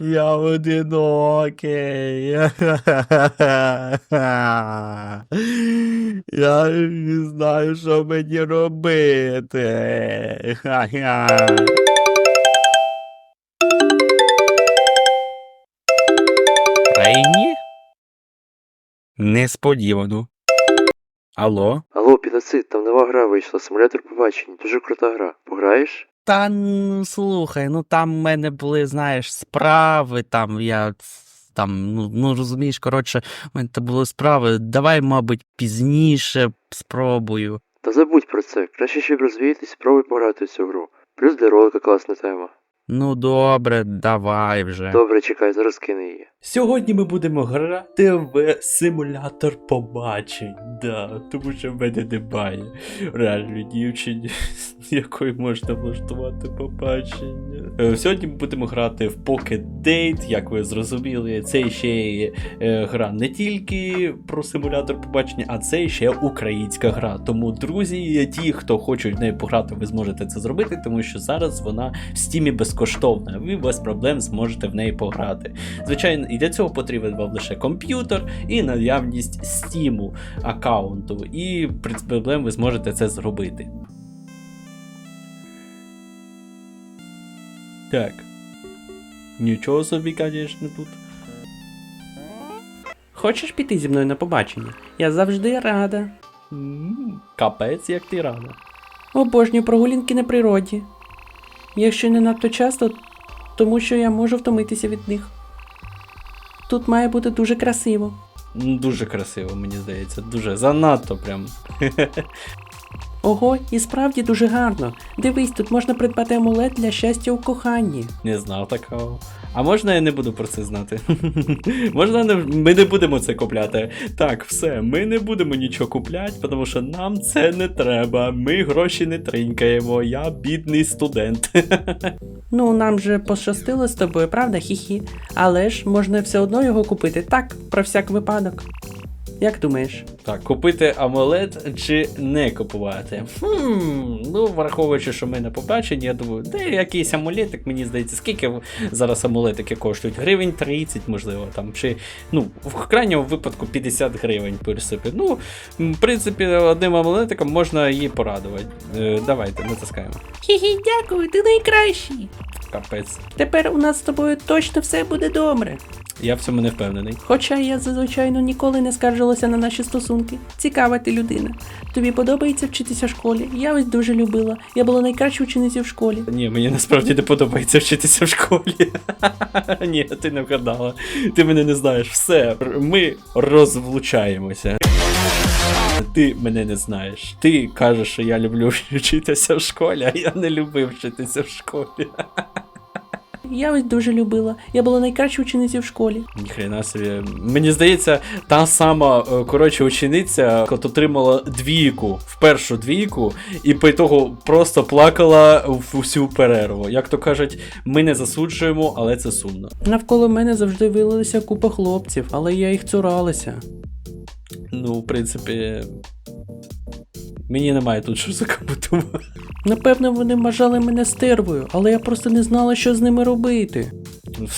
Я одинокий. Я не знаю, що мені робити. Рейні? Несподівано. Алло? Алло, підоцит, там нова гра вийшла, симулятор побачень. Дуже крута гра. Пограєш? Та ну слухай, ну там в мене були, знаєш, справи, там я там, ну, ну розумієш, коротше, в мене там були справи. Давай, мабуть, пізніше спробую. Та забудь про це. Краще, щоб розвіятись, спробуй пограти в цю гру. Плюс для ролика класна тема. Ну добре, давай вже. Добре, чекай, зараз кину її. Сьогодні ми будемо грати в симулятор побачень. Да, тому що в мене немає реальної дівчині, якою можна влаштувати побачення. Е, Сьогодні ми будемо грати в Pocket Date, як ви зрозуміли, це ще е, гра не тільки про симулятор побачення, а це ще українська гра. Тому, друзі, ті, хто хочуть в неї пограти, ви зможете це зробити, тому що зараз вона в стімі безкоштовна. Ви без проблем зможете в неї пограти. Звичайно, і для цього потрібен вам лише комп'ютер і наявність Steam аккаунту. І без проблем ви зможете це зробити. Так. Нічого собі, звісно, тут. Хочеш піти зі мною на побачення? Я завжди рада. Капець, як ти рада. Обожнюю прогулянки на природі. Якщо не надто часто, тому що я можу втомитися від них. Тут має бути дуже красиво. М, Дуже красиво, мені здається. Дуже занадто прям. Ого, і справді дуже гарно. Дивись, тут можна придбати амулет для щастя у коханні. Не знав такого. А можна я не буду про це знати? можна не, ми не будемо це купляти. Так, все, ми не будемо нічого купляти, тому що нам це не треба. Ми гроші не тринькаємо. Я бідний студент. Ну, нам же пощастило з тобою, правда, хі-хі. Але ж можна все одно його купити так, про всяк випадок. Як думаєш? так, купити амулет чи не купувати? Хм, ну, враховуючи, що ми на побаченні, я думаю, де якийсь амулетик, мені здається, скільки зараз амулетики коштують? Гривень 30, можливо, там, чи ну, в крайньому випадку 50 гривень пересипи. Ну, в принципі, одним амулетиком можна її порадувати. Е, давайте, натискаємо. Хі-хі, дякую, ти найкращий. Капець. Тепер у нас з тобою точно все буде добре. Я в цьому не впевнений. Хоча я зазвичайно ніколи не скаржилася на наші стосунки. Цікава ти людина. Тобі подобається вчитися в школі? Я ось дуже любила. Я була найкращою ученицею в школі. Ні, мені насправді не подобається вчитися в школі. Ні, ти не вгадала. Ти мене не знаєш. Все, ми розвлучаємося. Ти мене не знаєш. Ти кажеш, що я люблю вчитися в школі, а я не любив вчитися в школі. Я ось дуже любила. Я була найкращою ученицею в школі. Ніхрена собі. Мені здається, та сама е, коротше учениця, от отримала двійку в першу двійку, і по того просто плакала в усю перерву. Як то кажуть, ми не засуджуємо, але це сумно. Навколо мене завжди вилилася купа хлопців, але я їх цуралася. Ну, в принципі, мені немає тут що закоментувати. Напевно, вони вважали мене стервою, але я просто не знала, що з ними робити.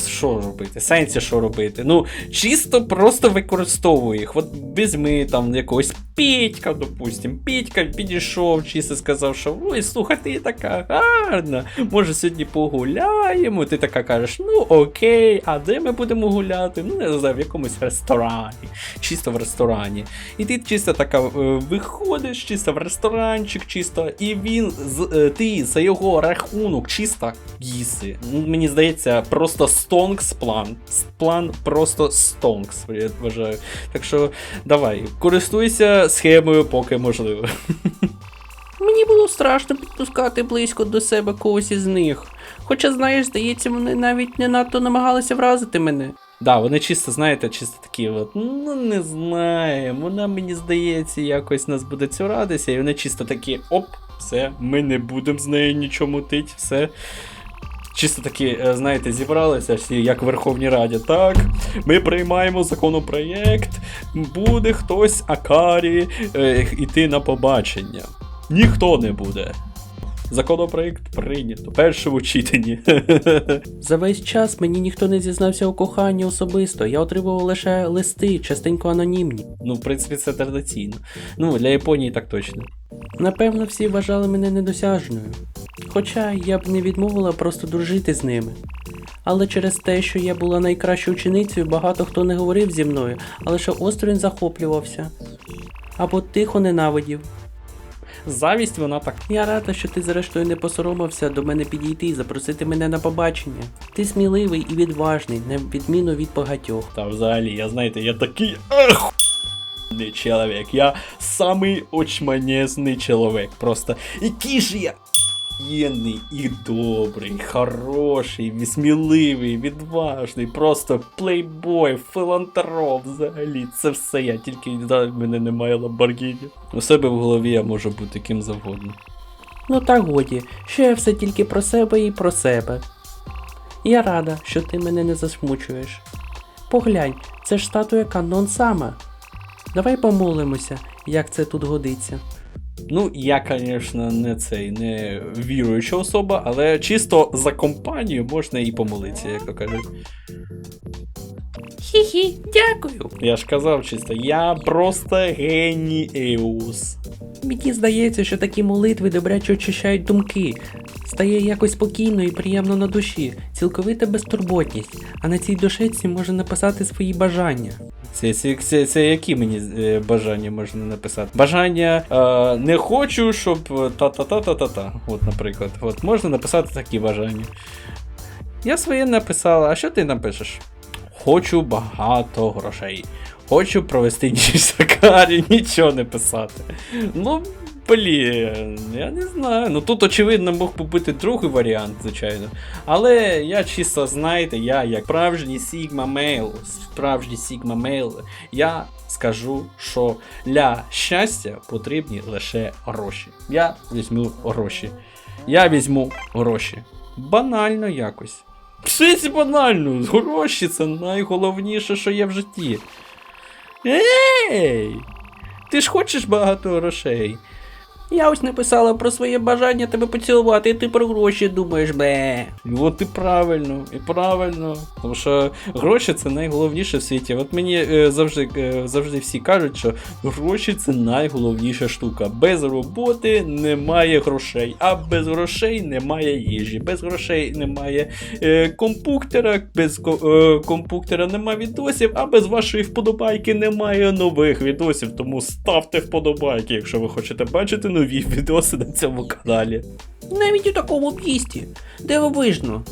Що робити? Сенсі, що робити? Ну, чисто просто використовуй їх. От візьми там якогось Петька, допустим. Петька підійшов, чисто сказав, що ой, слухай, ти така гарна. Може сьогодні погуляємо. Ти така кажеш, ну окей, а де ми будемо гуляти? Ну, не знаю, в якомусь ресторані. Чисто в ресторані. І ти чисто така е, виходиш, чисто в ресторанчик, чисто, і він е, ти за його рахунок чисто їси. Ну, Мені здається, просто стонкс план. План просто стонкс, я вважаю. Так що давай, користуйся схемою, поки можливо. Мені було страшно підпускати близько до себе когось із них. Хоча, знаєш, здається, вони навіть не надто намагалися вразити мене. Да, вони чисто, знаєте, чисто такі от, ну не знаю, вона мені здається, якось нас буде цюратися, і вони чисто такі, оп, все, ми не будемо з нею нічого мутить, все. Чисто такі, е, знаєте, зібралися всі, як в Верховній Раді. Так, ми приймаємо законопроєкт, буде хтось Акарі е, йти на побачення. Ніхто не буде. Законопроект прийнято. Першому читанні. За весь час мені ніхто не зізнався у коханні особисто. Я отримував лише листи, частенько анонімні. ну, в принципі, це традиційно. Ну, для Японії так точно. Напевно, всі вважали мене недосяжною. Хоча я б не відмовила просто дружити з ними. Але через те, що я була найкращою ученицею, багато хто не говорив зі мною, а лише осторонь захоплювався. Або тихо ненавидів. Завість вона так. Я рада, що ти зрештою не посоромився до мене підійти і запросити мене на побачення. Ти сміливий і відважний, на відміну від багатьох. Та взагалі, я знаєте, я такий охуєнний чоловік. Я самий очманезний чоловік. Просто який ж я охуєнний і добрий, хороший, сміливий, відважний, просто плейбой, філантроп взагалі. Це все я, тільки да, в мене немає ламборгіні. У себе в голові я можу бути ким завгодно. Ну та годі, що я все тільки про себе і про себе. Я рада, що ти мене не засмучуєш. Поглянь, це ж статуя Канон Сама. Давай помолимося, як це тут годиться. Ну, я, звісно, не цей не віруюча особа, але чисто за компанію можна і помолитися, як то кажуть. Хі-хі, дякую. Я ж казав чисто, я просто геніеус. Мені здається, що такі молитви добряче очищають думки. Стає якось спокійно і приємно на душі, цілковита безтурботність, а на цій душеці можна написати свої бажання. Це, це, це, це які мені е, бажання можна написати? Бажання е, не хочу, щоб е, та-та-та-та-та-та. От, наприклад. От можна написати такі бажання. Я своє написала, а що ти напишеш? Хочу багато грошей. Хочу провести ніч в Сакарі, нічого не писати. Ну, блін, я не знаю. Ну тут, очевидно, мог би бути другий варіант, звичайно. Але я чисто, знаєте, я як справжній Sigma Mail, справжній Sigma Mail, я скажу, що для щастя потрібні лише гроші. Я візьму гроші. Я візьму гроші. Банально якось. Що банально? Гроші це найголовніше, що є в житті. Ей! Ти ж хочеш багато грошей? Я ось написала про своє бажання тебе поцілувати, і ти про гроші думаєш, бе. От і правильно, і правильно. Тому що гроші це найголовніше в світі. От мені е, завжди, е, завжди всі кажуть, що гроші це найголовніша штука. Без роботи немає грошей, а без грошей немає їжі. Без грошей немає е, компуктера, без е, компуктера немає відосів, а без вашої вподобайки немає нових відосів. Тому ставте вподобайки, якщо ви хочете бачити нові відоси на цьому каналі. Навіть у такому місті. Дивовижно.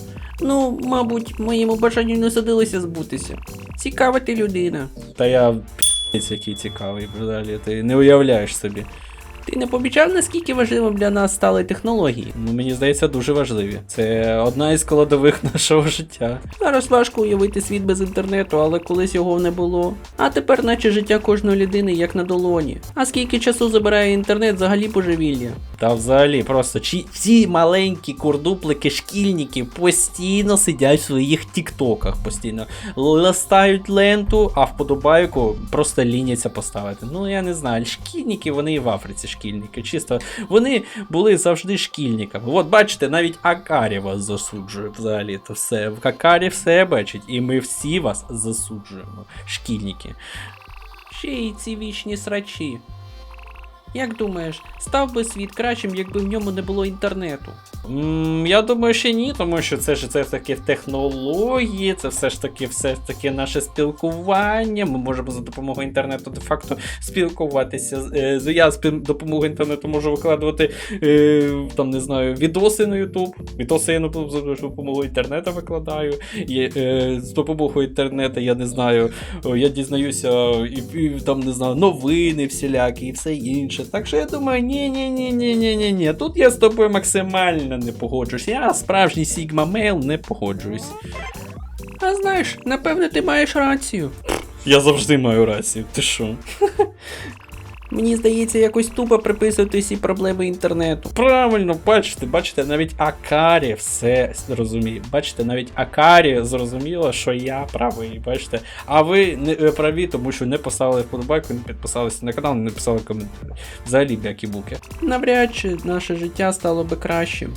Ну, мабуть, моєму бажанню не садилося збутися. Цікава ти людина. Та я який цікавий, далі, ти не уявляєш собі. Ти не помічав, наскільки важливим для нас стали технології? Ну, мені здається, дуже важливі. Це одна із складових нашого життя. Зараз важко уявити світ без інтернету, але колись його не було. А тепер, наче життя кожної людини як на долоні. А скільки часу забирає інтернет, взагалі божевілля. Та взагалі, просто чи ці маленькі курдуплики, шкільники постійно сидять в своїх тіктоках, постійно листають ленту, а вподобайку просто ліняться поставити. Ну я не знаю, шкільники вони і в Африці шкільники. Чисто вони були завжди шкільниками. От бачите, навіть Акарі вас засуджує взагалі. То все. В Акарі все бачить, і ми всі вас засуджуємо, шкільники. Ще й ці вічні срачі. Як думаєш, став би світ кращим, якби в ньому не було інтернету? М, Я думаю, що ні, тому що це ж це таки технології, це все ж таки все ж таки наше спілкування. Ми можемо за допомогою інтернету де-факто спілкуватися. Е, Я з допомогою інтернету можу викладувати е, там, не знаю, відоси на YouTube. Відоси я за допомогою інтернету викладаю. І, е, з допомогою інтернету я не знаю, я дізнаюся і, і там не знаю, новини всілякі і все інше. Так що я думаю, ні, ні, ні, ні, ні, ні, ні. Тут я з тобою максимально не погоджуюсь. Я справжній Sigma Mail не погоджуюсь. А знаєш, напевне, ти маєш рацію. Я завжди маю рацію. Ти що? Мені здається, якось тупо приписувати всі проблеми інтернету. Правильно, бачите, бачите, навіть Акарі все зрозуміє. Бачите, навіть Акарі зрозуміло, що я правий. Бачите. А ви не е, праві, тому що не поставили вподобайку, не підписалися на канал, не написали коментарі. Взагалі блякі буки. Навряд чи наше життя стало би кращим.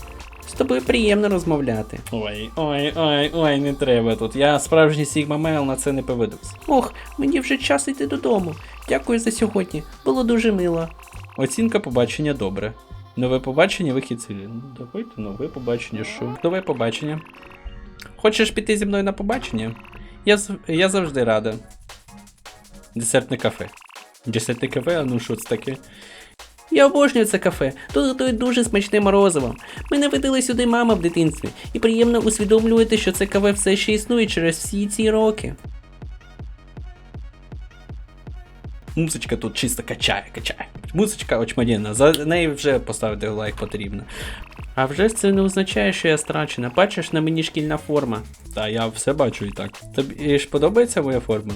Тобою приємно розмовляти. Ой, ой, ой, ой, не треба тут. Я справжній Сігма Мейл на це не поведусь. Ох, мені вже час йти додому. Дякую за сьогодні. Було дуже мило. Оцінка побачення добре. Нове побачення, вихід цілі. Ну, давайте нове побачення, що? Нове побачення. Хочеш піти зі мною на побачення? Я, я завжди рада. Десертне кафе. Десертне кафе, а ну що це таке? Я обожнюю це кафе. Тут готують дуже смачне морозиво. Мене водила сюди мама в дитинстві, і приємно усвідомлювати, що це кафе все ще існує через всі ці роки. Музичка тут чисто качає, качає. Музичка очманєна, за неї вже поставити лайк потрібно. А вже ж це не означає, що я страчена. Бачиш на мені шкільна форма. Та я все бачу і так. Тобі ж подобається моя форма?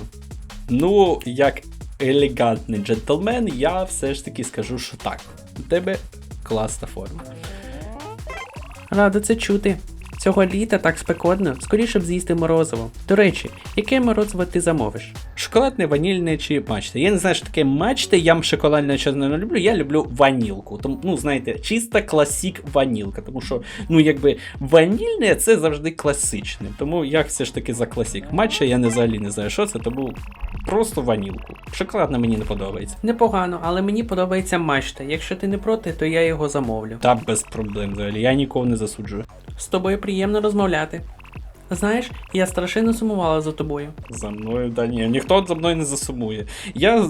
Ну, як елегантний джентльмен, я все ж таки скажу, що так. У тебе класна форма. Рада це чути. Цього літа так спекотно, скоріше б з'їсти морозиво. До речі, яке морозиво ти замовиш? Шоколадне, ванільне чи мачте. Я не знаю, що таке мачте, я шоколадне чесно не люблю, я люблю ванілку. Тому, ну, знаєте, чиста класік ванілка. Тому що, ну, якби ванільне це завжди класичне. Тому я все ж таки за класік. Матча я не взагалі не знаю, що це, тому просто ванілку. Шоколадне мені не подобається. Непогано, але мені подобається мачта. Якщо ти не проти, то я його замовлю. Та без проблем взагалі, я нікого не засуджую. З тобою приємно розмовляти. Знаєш, я страшенно сумувала за тобою. За мною, да ні, ніхто за мною не засумує. Я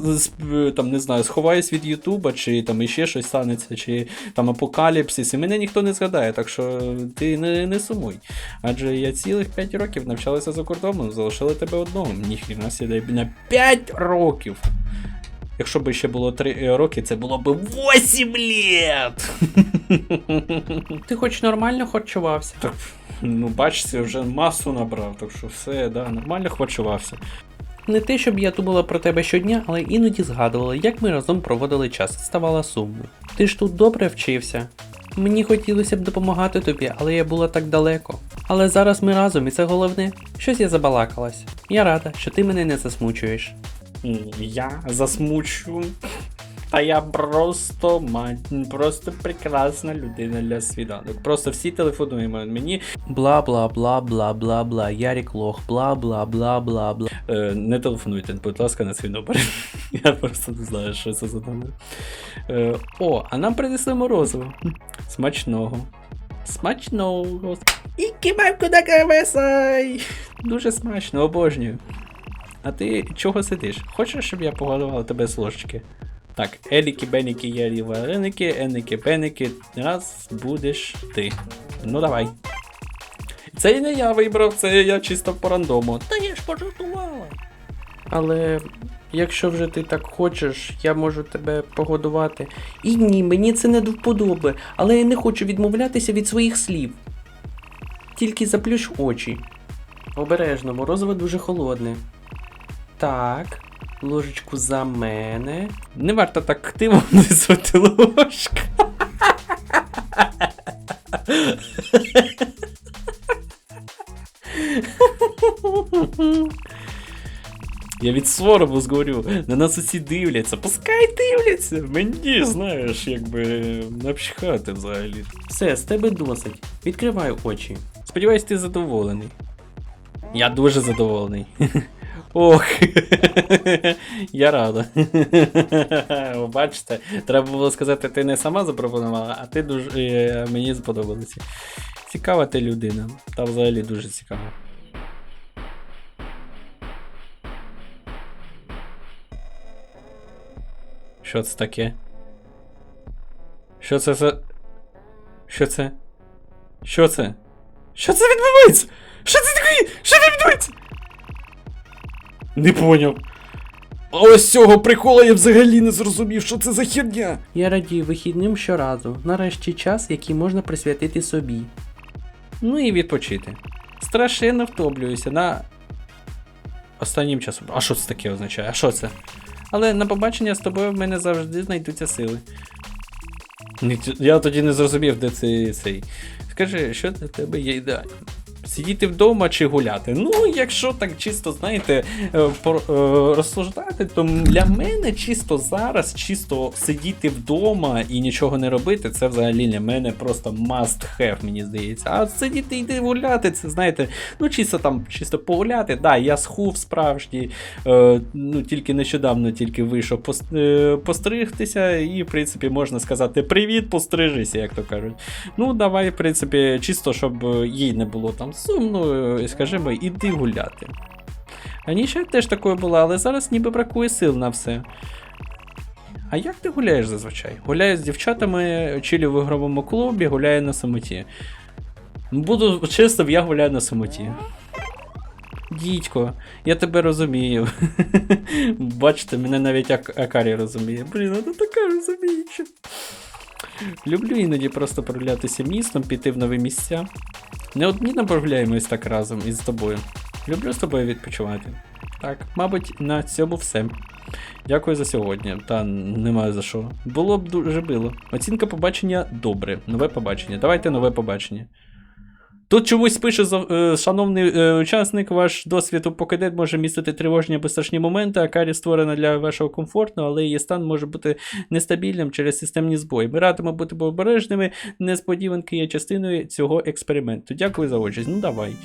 е, там не знаю, сховаюсь від Ютуба, чи там іще щось станеться, чи там апокаліпсис, і мене ніхто не згадає, так що ти не, не сумуй. Адже я цілих 5 років навчалася за кордоном, залишили тебе одного. Ніхрена сідай на 5 років. Якщо б ще було 3 роки, це було б 8 літ! Ти хоч нормально харчувався? Ну, бачите, вже масу набрав, так що все, да, нормально харчувався. Не те, щоб я думала про тебе щодня, але іноді згадувала, як ми разом проводили час, ставала сумною. Ти ж тут добре вчився. Мені хотілося б допомагати тобі, але я була так далеко. Але зараз ми разом, і це головне. Щось я забалакалась. Я рада, що ти мене не засмучуєш. Я засмучу. Та я просто мать, просто прекрасна людина для свіданок. Просто всі телефонуємо мені. Бла бла бла бла бла бла. Ярік лох, бла бла бла бла бла. Е, не телефонуйте, будь ласка, на свій номер. Я просто не знаю, що це за номер. Е, о, а нам принесли морозиво. Смачного. Смачного. І кимавку на кавесай! Дуже смачно, обожнюю. А ти чого сидиш? Хочеш, щоб я погодував тебе з ложечки? Так, еліки, беніки, єлі, вареники, еники, пеники, раз будеш ти. Ну давай. Це не я вибрав, це я чисто по рандому. Та я ж пожартувала. Але якщо вже ти так хочеш, я можу тебе погодувати. І ні, мені це не до вподоби, але я не хочу відмовлятися від своїх слів. Тільки заплющ очі. Обережно, морозиво дуже холодне. Так, ложечку за мене. Не варто так активно несути ложка. Я від сорому згорю, на нас усі дивляться, пускай дивляться. Мені, знаєш, якби напчихати взагалі. Все, з тебе досить. Відкривай очі. Сподіваюсь, ти задоволений. Я дуже задоволений. Ох, я рада. Бачите, треба було сказати, ти не сама запропонувала, а ти дуже е, мені сподобалося. Цікава ти людина. Та взагалі дуже цікава. Що це таке? Що це за. Що це? Що це? Що це відбувається? Що це таке? Що це відбувається? Не поняв. А ось цього прикола я взагалі не зрозумів, що це за херня. Я радію вихідним щоразу. Нарешті час, який можна присвятити собі. Ну і відпочити. Страшенно втоплююся на останнім часом. А що це таке означає? А що це? Але на побачення з тобою в мене завжди знайдуться сили. Я тоді не зрозумів, де це цей. Скажи, що для тебе є ідеально? Сидіти вдома чи гуляти? Ну, якщо так чисто, знаєте, е, е, розсуждати, то для мене чисто зараз, чисто сидіти вдома і нічого не робити, це взагалі для мене просто must have, мені здається. А сидіти йти гуляти, це знаєте, ну чисто там, чисто погуляти. Да, я схув справжній, е, ну тільки нещодавно тільки вийшов пос- е, постригтися, і, в принципі, можна сказати привіт, пострижися, як то кажуть. Ну, давай, в принципі, чисто, щоб їй не було там сумно, е, скажімо, іди гуляти. Раніше теж такою була, але зараз ніби бракує сил на все. А як ти гуляєш зазвичай? Гуляю з дівчатами, чилю в ігровому клубі, гуляю на самоті. Буду чесно, я гуляю на самоті. Дідько, я тебе розумію. Бачите, мене навіть Ак- Акарі розуміє. Блін, вона така розуміюча. Люблю іноді просто прогулятися містом, піти в нові місця. Неодмінно направляємось так разом із тобою. Люблю з тобою відпочивати. Так, мабуть, на цьому все. Дякую за сьогодні. Та немає за що. Було б дуже било. Оцінка побачення добре. Нове побачення. Давайте нове побачення. Тут чомусь пише, е, шановний е, учасник, ваш досвід у покидет може містити тривожні або страшні моменти, а карі створена для вашого комфорту, але її стан може бути нестабільним через системні збої. Ми радимо бути обережними, несподіванки є частиною цього експерименту. Дякую за участь. Ну давай.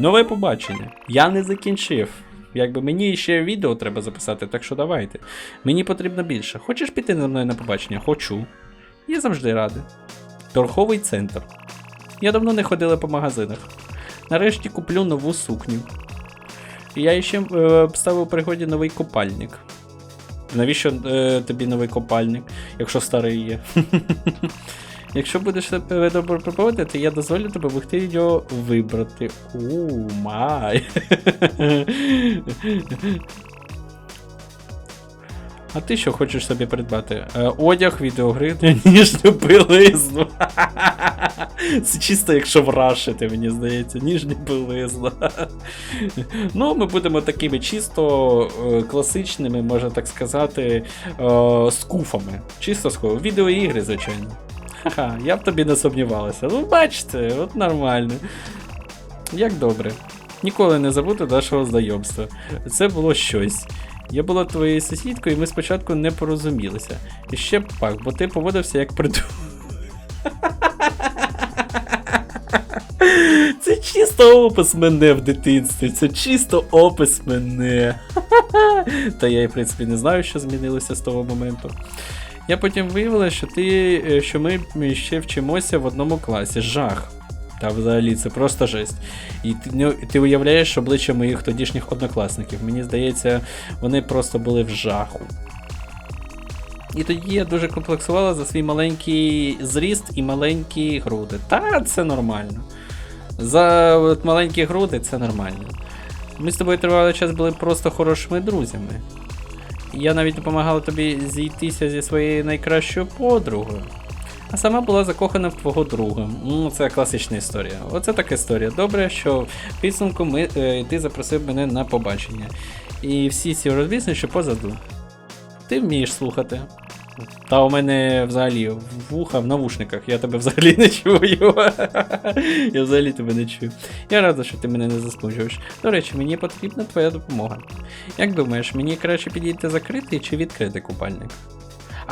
Нове побачення. Я не закінчив. Якби мені ще відео треба записати, так що давайте. Мені потрібно більше. Хочеш піти на мною на побачення? Хочу. Я завжди радий. Торговий центр. Я давно не ходила по магазинах. Нарешті куплю нову сукню. Я ще е, ставив у пригоді новий купальник. Навіщо е, тобі новий купальник, якщо старий є? Якщо будеш себе добре проводити, я дозволю тобі могти його вибрати. У май. А ти що хочеш собі придбати? Е, одяг, відеогри, ніжню білизну. Це чисто якщо врашити, мені здається, ніжню білизну. ну, ми будемо такими чисто е, класичними, можна так сказати, е, скуфами. Чисто скуфами. Відеоігри, звичайно. Ха-ха, я б тобі не сумнівалася. Ну, бачите, от нормально. Як добре. Ніколи не забуду нашого знайомства. Це було щось. Я була твоєю сусідкою, і ми спочатку не порозумілися. І ще пак, бо ти поводився як придурок. Це чисто опис мене в дитинстві. Це чисто опис мене. Та я, в принципі, не знаю, що змінилося з того моменту. Я потім виявила, що ти, е, що ми ще вчимося в одному класі. Жах. Та взагалі це просто жесть. І ти, не- ти уявляєш обличчя моїх тодішніх однокласників. Мені здається, вони просто були в жаху. І тоді я дуже комплексувала за свій маленький зріст і маленькі груди. Та це нормально. За от, маленькі груди це нормально. Ми з тобою тривалий час були просто хорошими друзями. Я навіть допомагала тобі зійтися зі своєю найкращою подругою. А сама була закохана в твого друга. Ну, це класична історія. Оце така історія. Добре, що в підсумку ми, е, ти запросив мене на побачення. І всі ці розбісни, що позаду. Ти вмієш слухати. Та у мене взагалі вуха в навушниках, я тебе взагалі не чую. я взагалі тебе не чую. Я рада, що ти мене не засмучуєш. До речі, мені потрібна твоя допомога. Як думаєш, мені краще підійти закритий чи відкритий купальник?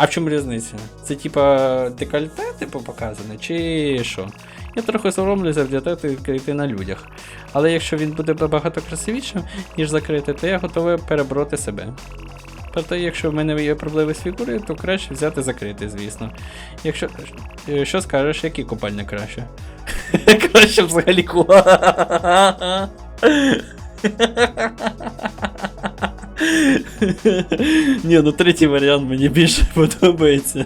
А в чому різниця? Це типа декольте, типу, показане, чи що? Я трохи соромлюся вдягати на людях. Але якщо він буде багато красивішим, ніж закритий, то я готовий перебороти себе. Проте, якщо в мене є проблеми з фігурою, то краще взяти закритий, звісно. Якщо. е, Що скажеш, який купальник краще? краще взагалі. Ні, ну третій варіант мені більше подобається.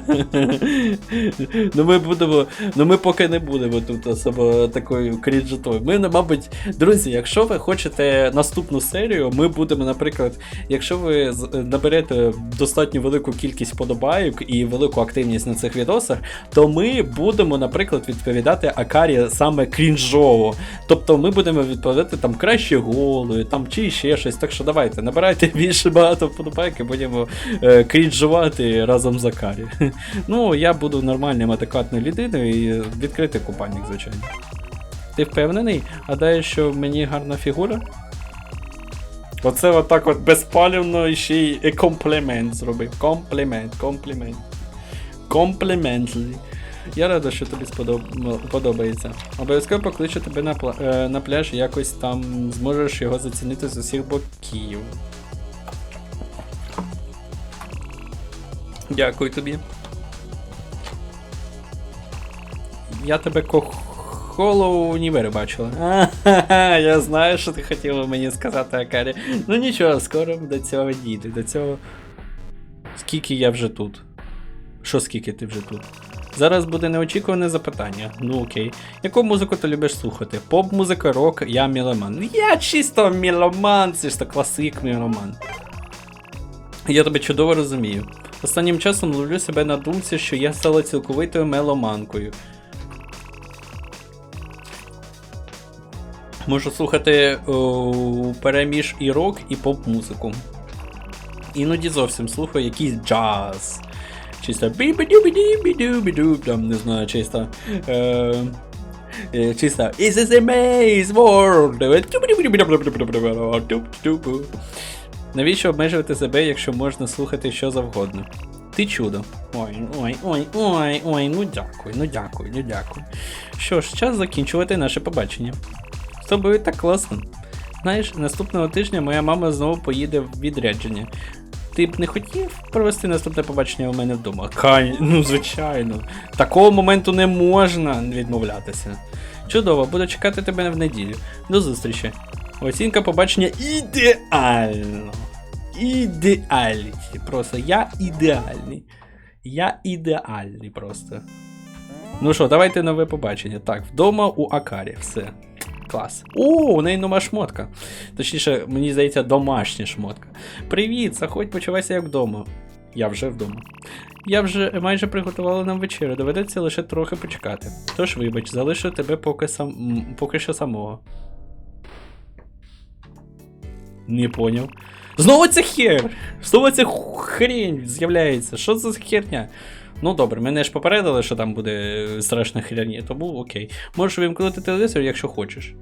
ну ми будемо. Ну ми поки не будемо тут особо такою крінжетою. Ми, ну, мабуть, друзі, якщо ви хочете наступну серію, ми будемо, наприклад, якщо ви наберете достатньо велику кількість подобайок і велику активність на цих відосах, то ми будемо, наприклад, відповідати Акарі саме крінжово. Тобто ми будемо відповідати там краще голою, там чи ще щось. Так що давайте, набирайте більше багато вподобайок і будемо е, крінжувати разом з Акарі. Ну, я буду нормальним адекватною людиною і відкрити купальник, звичайно. Ти впевнений? Гадаєш, що в мені гарна фігура? Оце отак от безпалівно і ще й комплімент зробив. Комплімент, комплімент. Компліментли. Я рада, що тобі сподоб... подобається. Обов'язково покличу тебе на, пла... е, на пляж, якось там зможеш його зацінити з усіх боків. Дякую тобі. Я тебе кохоло в універі бачила. А, я знаю, що ти хотіла мені сказати, Акарі. Ну нічого, скоро до цього дійде. До цього. Скільки я вже тут? Що скільки ти вже тут? Зараз буде неочікуване запитання. Ну окей. Яку музику ти любиш слухати? Поп-музика, рок, я міломан. Я чисто міломан, чисто класик міломан. Я тебе чудово розумію. Останнім часом ловлю себе на думці, що я стала цілковитою меломанкою. Можу слухати о, переміж і рок, і поп-музику. Іноді зовсім слухаю якийсь джаз. Чисто бі-бі-дю-бі-ді-бі-ду-бі-ду, там не знаю, чисто. Е, е, чисто Is this a maze world? Навіщо обмежувати себе, якщо можна слухати що завгодно? Ти чудо. Ой, ой, ой, ой, ой, ну дякую, ну дякую, ну дякую. Що ж, час закінчувати наше побачення. З тобою так класно. Знаєш, наступного тижня моя мама знову поїде в відрядження. Ти б не хотів провести наступне побачення у мене вдома? Кай, ну звичайно. Такого моменту не можна відмовлятися. Чудово, буду чекати тебе в неділю. До зустрічі. Оцінка побачення ідеально. Ідеальніті. Просто я ідеальний. Я ідеальний просто. Ну що, давайте нове побачення. Так, вдома у Акарі. Все. Клас. О, у неї нова шмотка. Точніше, мені здається, домашня шмотка. Привіт, заходь, почувайся як вдома. Я вже вдома. Я вже майже приготувала нам вечерю, доведеться лише трохи почекати. Тож, вибач, залишу тебе поки сам. поки що самого. Не поняв. Знову це хер! Знову ця хрень з'являється. Що за херня? Ну добре, мене ж попередили, що там буде страшна херня, тому окей. Можеш вимкнути телевізор, якщо хочеш.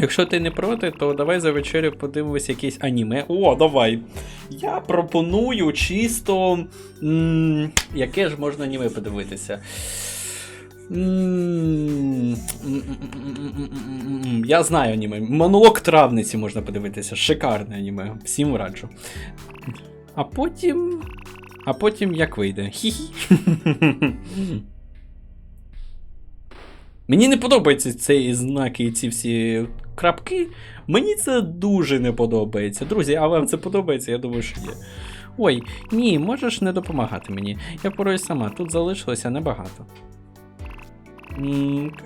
Якщо ти не проти, то давай за вечерю подивимось якесь аніме. О, давай. Я пропоную чисто. М- яке ж можна аніме подивитися? Я знаю аніме. Монолог травниці можна подивитися. Шикарне аніме. Всім раджу. А потім. А потім як вийде. Хі-хі. Мені не подобаються ці знаки і ці всі крапки. Мені це дуже не подобається. Друзі, а вам це подобається? Я думаю, що є. Ой, ні, можеш не допомагати мені. Я порою сама, тут залишилося небагато.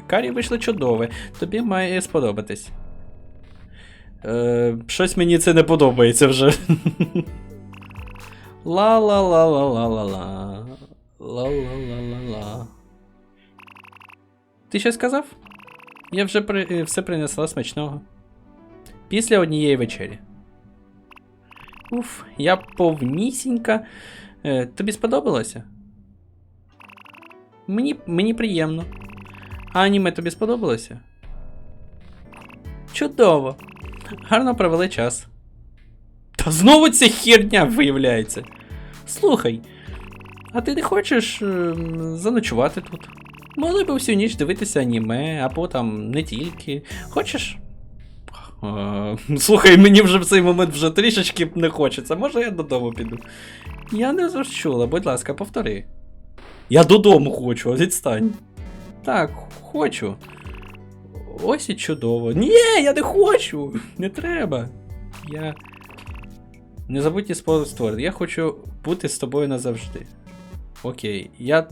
Карі вийшло чудове, тобі має сподобатись. Е, щось мені це не подобається вже. Ла-ла-ла-ла-ла-ла-ла. Ла-ла-ла-ла-ла. Ти що сказав? Я вже при... е, все принесла смачного. Після однієї вечері. Уф, я повнісінька. Е, тобі сподобалося? Мені, мені приємно. А аніме тобі сподобалося? Чудово. Гарно провели час. Та знову ця херня виявляється. Слухай, а ти не хочеш ем, заночувати тут? Могли б всю ніч дивитися аніме, або там не тільки. Хочеш? Е, слухай, мені вже в цей момент вже трішечки не хочеться. Може я додому піду? Я не зрозчула, будь ласка, повтори. Я додому хочу, відстань. Так, хочу. Ось і чудово. Ні, я не хочу! Не треба. Я. Не забудьте створити. Я хочу бути з тобою назавжди. Окей, я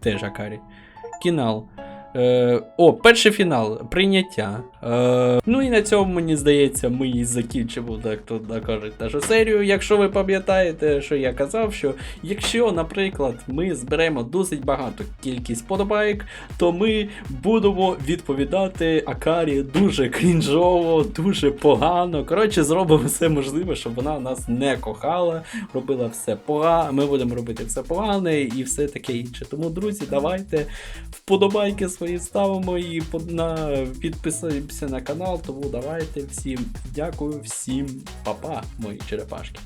теж Акарі. Кінал. Е, о, перший фінал. Прийняття. Е, ну і на цьому, мені здається, ми і закінчимо, так то кажуть, нашу серію. Якщо ви пам'ятаєте, що я казав, що якщо, наприклад, ми зберемо досить багато кількість подобайк, то ми будемо відповідати Акарі дуже крінжово, дуже погано. Коротше, зробимо все можливе, щоб вона нас не кохала, робила все погано. Ми будемо робити все погане і все таке інше. Тому, друзі, давайте вподобайки свої ставимо і підписуємося на канал. Тому давайте всім дякую, всім па-па, мої черепашки.